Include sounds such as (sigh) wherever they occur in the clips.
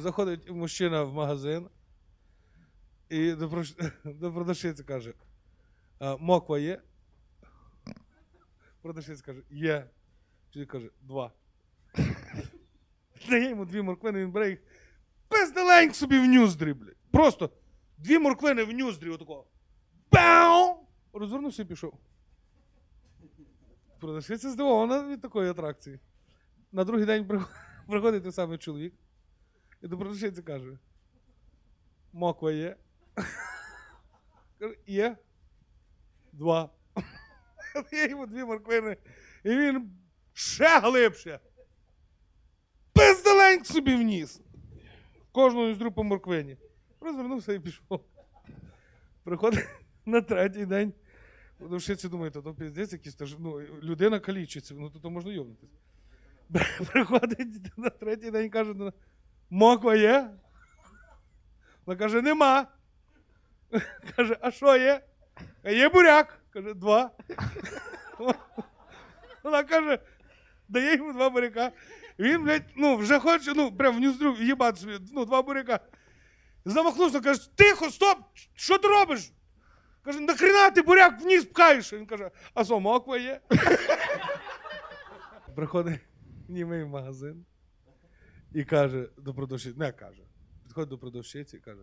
Заходить мужчина в магазин і до, прош- (laughs) продавщиці каже: моква є? Продавщиця каже, є. Чоловік каже, два. Дає йому дві морквини, він бере їх. Пизделеньк собі в нюздрі, блядь. Просто дві морквини в нюздрі, отако. Бау! Розвернувся і пішов. Продавщиця здивована від такої атракції. На другий день (laughs) приходить той самий чоловік. І до продавщиці каже: Моква є. Каже, є. Два. Є йому дві морквини. І він ще глибше. Пиздаленьк собі вніс. Із друг по морквині. Розвернувся і пішов. Приходить на третій день. Продавщиці думає, то, піздець якийсь, ну, людина калічиться, ну то, то можна йобнутися. Приходить на третій день каже, «Ну, моква є? Вона каже, нема. Каже, а що є? А є буряк. Каже, два. Вона каже, дає йому два буряка. Він, блядь, ну, вже хоче, ну, прям в ніздрю їбати собі, ну, два буряка. Замахнувся, каже, тихо, стоп! Що ти робиш? Каже, нахрена ти буряк вниз пхаєш? Він каже, а що, моква є? Приходить німий магазин і каже до продавщиці, не каже. Підходить до продавщиці і каже.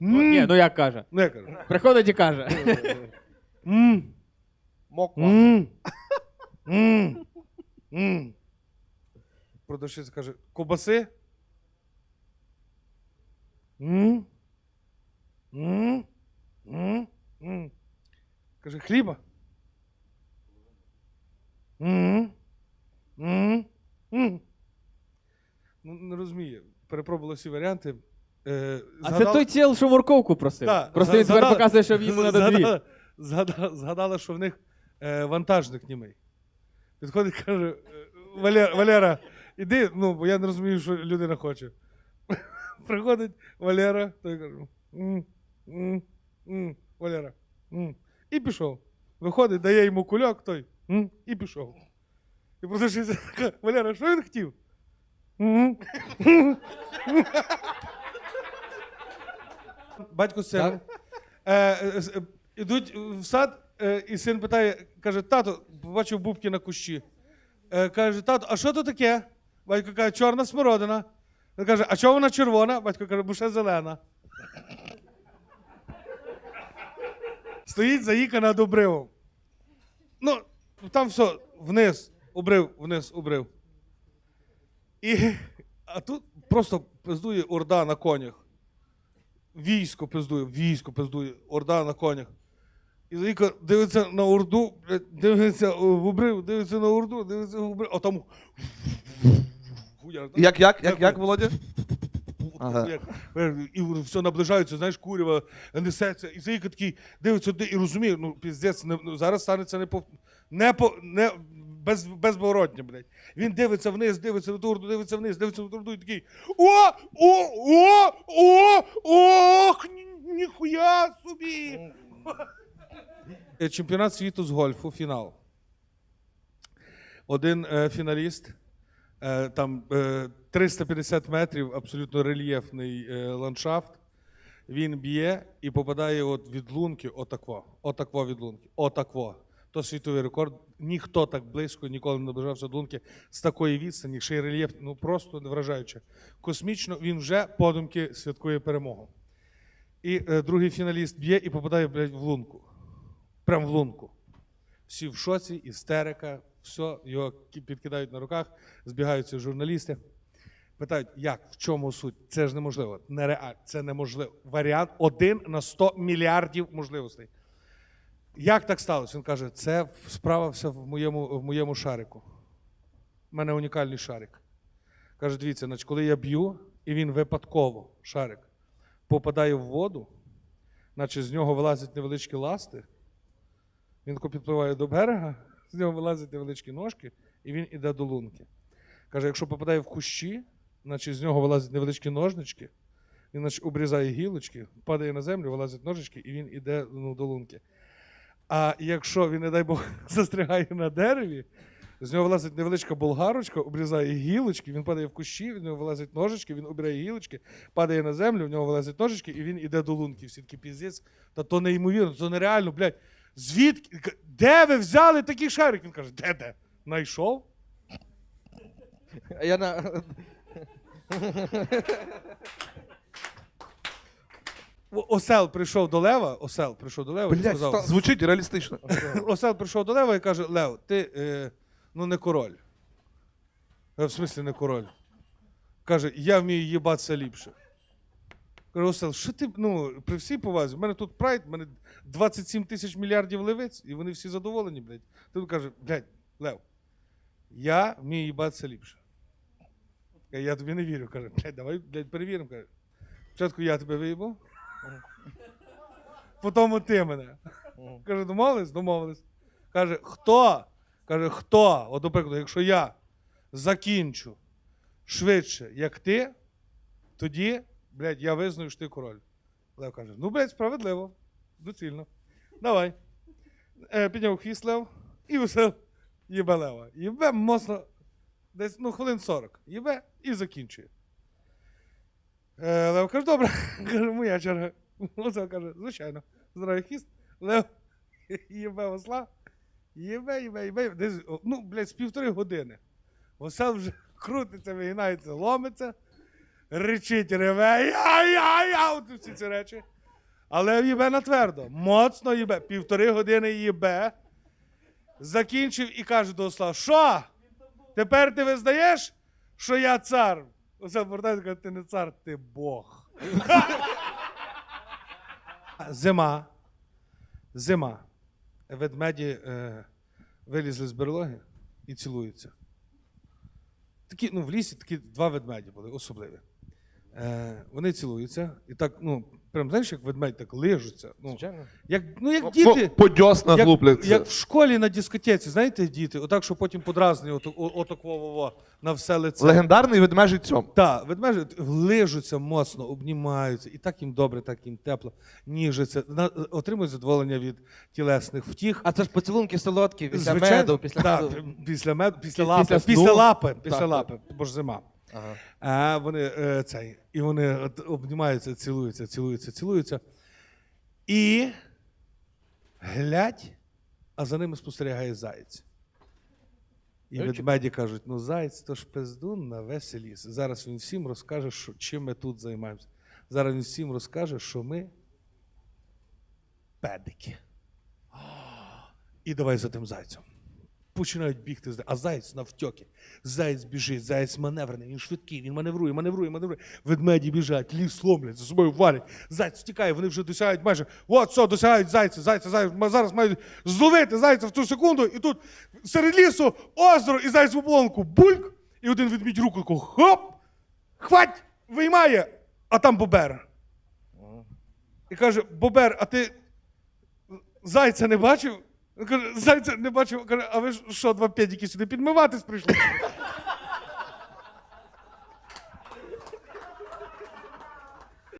Ну, ні, ну як каже. Не каже. Приходить і каже. М, Моква. м, м, м. Продавщиця каже, ковбаси? М, м, м, м. Каже, хліба? М, м, м. Ну, не розуміє. Перепробували всі варіанти. Е, А це той тіл, що морковку просив. Да, Просто він тепер показує, що йому треба дві. Згадала, згадала, згадала, що в них е, вантажник німий. Підходить, каже: е, Валера, Валера, іди, ну, бо я не розумію, що людина хоче. (laughs) Приходить Валера, той каже: м, м, м, Валера. м». І пішов. Виходить, дає йому кульок, той м, і пішов. І продавщиця така, (laughs) Валера, що він хотів? Батько з сином. Е, е, е, ідуть в сад, е, і син питає, каже, тато, побачив бубки на кущі. Е, каже, тато, а що то таке? Батько каже, чорна смородина. Він каже, а чого вона червона? Батько каже, бо ще зелена. Стоїть заїка над обривом. Ну, там все, вниз, обрив, вниз, обрив. І, а тут просто пиздує орда на конях. Військо пиздує, військо пиздує, орда на конях. І Заїка дивиться на орду, дивиться в обрив, дивиться на орду, дивиться в обрив, а там. хуяр, Як, як, як, Як як. Володя? Ага. Е, І все наближається, знаєш, курява несеться. І Заїка такий дивиться туди і розуміє, ну піздець, не, ну, зараз станеться не по. Не по не, без, безворотня, блядь. Він дивиться вниз, дивиться на ту орду, дивиться вниз, дивиться на ту орду і такий. О! О! О! О! Ох! Ніхуя собі! Е, Чемпіонат світу з гольфу, фінал. Один е, фіналіст, е, там е, 350 метрів, абсолютно рельєфний е, ландшафт. Він б'є і попадає от від лунки, отакво, отакво від лунки, отакво. То світовий рекорд. Ніхто так близько ніколи не наближався до лунки з такої відстані, ще й рельєф, ну просто вражаюче. Космічно він вже подумки святкує перемогу. І е, другий фіналіст б'є і попадає блядь, в лунку. Прям в лунку. Всі в шоці, істерика, все, його підкидають на руках, збігаються журналісти. Питають, як, в чому суть? Це ж неможливо. Нереально, це неможливо. Варіант один на 100 мільярдів можливостей. Як так сталося? Він каже, це справа вся в моєму, в моєму шарику. У мене унікальний шарик. Каже, дивіться, значить, коли я б'ю, і він випадково, шарик, попадає в воду, наче з нього вилазять невеличкі ласти. Він тако підпливає до берега, з нього вилазять невеличкі ножки, і він іде до лунки. Каже, якщо попадає в кущі, значить з нього вилазять невеличкі ножнички, він значить, обрізає гілочки, падає на землю, вилазять ножички, і він іде ну, до лунки. А якщо він, не дай Бог, (laughs) застрягає на дереві, З нього вилазить невеличка болгарочка, обрізає гілочки, він падає в кущі, від нього вилазять ножички, він обирає гілочки, падає на землю, в нього вилазять ножички, і він іде до лунки. Всі такі піздець. Та то неймовірно, то нереально, блядь. Звідки? Де ви взяли такий шарик? Він каже, де де? Найшов? Я на... Осел прийшов до Лева, осел прийшов до Лева і Блядь, сказав. ста- звучить реалістично. Осел прийшов до Лева і каже: Лев, ти е, ну не король. Я, в смислі не король. Каже, я вмію їбатися ліпше. Каже, Осел, що ти, ну, при всій повазі, в мене тут прайд, в мене 27 тисяч мільярдів левиць, і вони всі задоволені, блядь. Ти каже, блядь, Лев, я вмію їбатися ліпше. Каже, Я тобі не вірю. Каже, блядь, давай, блядь, перевіримо. Каже, спочатку я тебе виїбу, потім ти мене. Каже, домовились? Домовились. Каже, хто? Каже, хто? От, наприклад, якщо я закінчу швидше, як ти, тоді, блядь, я визнаю, що ти король. Лев каже: ну, блядь, справедливо, доцільно. Давай. Е, підняв хвіст Лев і висел. Їбе Лева. Їбе моцно, десь ну, хвилин 40. Їбе і закінчує. Е, Лев каже, добре, (laughs) каже, моя черга. (laughs) Оце каже, звичайно, здоровий хвіст. Лев (laughs) їбе осла. Їбе, їбе, їбе. Десь, ну, блядь, з півтори години. Осел вже крутиться, вигинається, ломиться, речить, реве, я-я-я, от всі ці речі. Але їбе на твердо. Моцно їбе. Півтори години їбе. Закінчив і каже до осла: Що? Тепер ти визнаєш, що я цар? Осел повертається каже, ти не цар, ти Бог. Зима. Зима. Ведмеді е, вилізли з берлоги і цілуються. Такі, ну, в лісі такі два ведмеді були особливі. Е, вони цілуються, і так, ну, прям знаєш, як ведмедь так лижуться. Ну, Звичайно. як, ну, як діти. По, по Як, як в школі на дискотеці, знаєте, діти, отак, що потім подразні, отак отак во-во-во, на все лице. Легендарний ведмежий цьом. Так, ведмежі лижуться моцно, обнімаються, і так їм добре, так їм тепло, ніжаться, на, отримують задоволення від тілесних втіх. А це ж поцілунки солодкі, після Звичайно, меду, після так, меду. після меду, після Пі- лапи, після після, сну. лапи, після Так, лапи, бо ж зима. Ага. А вони е, цей, і вони обнімаються, цілуються, цілуються, цілуються. І глядь, а за ними спостерігає заєць. І ведмеді кажуть: ну, заєць то ж пиздун на весь ліс. Зараз він всім розкаже, що, чим ми тут займаємося. Зараз він всім розкаже, що ми педики. І давай за тим зайцем. Починають бігти, а заєць навтьоки. Заєць біжить, заєць маневрений, він швидкий, він маневрує, маневрує, маневрує. Ведмеді біжать, ліс ломлять, за собою валять. Заєць втікає, вони вже досягають майже. От, все, досягають зайця, зайця, зайця. Зараз мають зловити зайця в ту секунду, і тут серед лісу озеро і зайць в ополонку. Бульк! І один ведмідь руку хоп! Хвать! Виймає! А там бобер. І каже: Бобер, а ти зайця не бачив? Каже, зайця не бачив. Каже, а ви що, два п'ядіки сюди підмиватись прийшли?